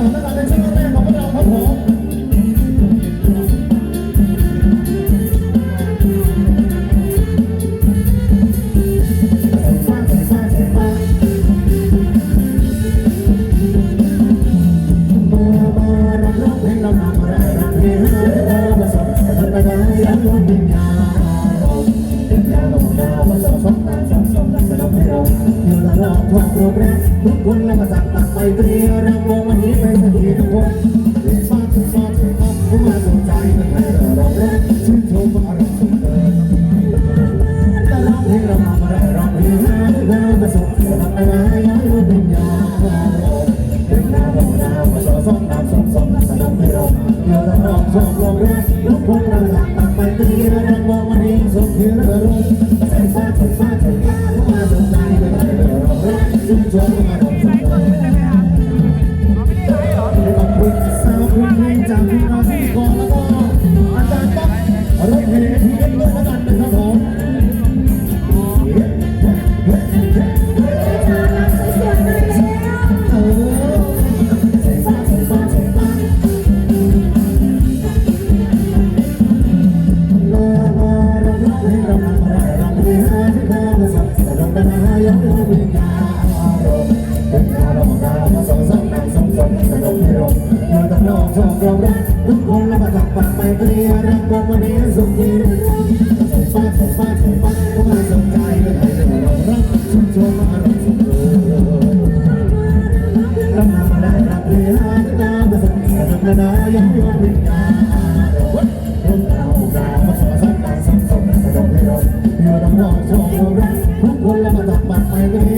ต่อแล้วกันในช่วงแรกของพวกเราครับผม รองทุกคนแล้วมาสักตักไปเตรียรำวงวันนี้ไปสักทีทุกคนเรียกมาทุกมาทุกมาผู้มาสนใจกันให้เราเราชื่นชมอารมณ์สุดเกินแต่ร้องเพลงเรามาไม่ได้ร้องเพลงหาที่เรามาสุขสนับสนุนย้ายวิญญาณเพลงหน้าบอกหน้ามาสอสองน้ำสองสองสนับให้เราเดี๋ยวเราร้องชอบร้องแรกทุกคนเราสักตักไปเตรียรำวงวันนี้สุขที่เราใส่ฟ้าในชมอารมณ์สุดเกินขอบคุณสาวคุณเพลงจากพี่น้องที่ก่อนแล้วก็ รักบอกวันนี้สุขดีใส่ฟ้าใส่ฟ้าใส่ฟ้าก็มาสนใจเลยให้เรารักชื่นชมารมณ์สุขเลยรำนามาได้รับเรียนตามประสบกรณ์นานายังยอมวิญญาณเรื่องราวราวมาสอนสักการสังสมสนุกให้เราเพื่อน้องชอบเรารักทุกคนแล้วมาตักบัตรไปเรียน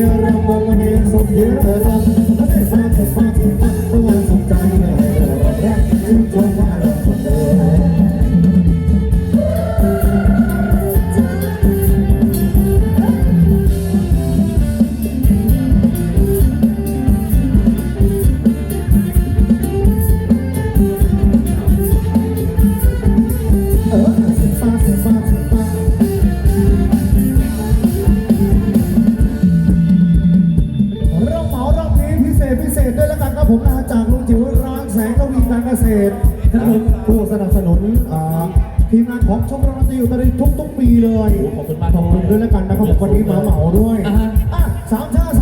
ษพิเศษด้วยแล้วกันครับผมนะจากลุงจิ๋วร้านแสงกวีการเกษตรครับผมผู้สนับสนุนอ่าทีมงานของชมรมดนตรีอุตรดิตถ์ทุกๆปีเลย ขอบคุณมากขอบคุณด้วยแล้วกันนะครับผมวันนี้มาเหมาด้วยอ่าฮะอะสามชาติสามชาติแล้วกันปานชาติ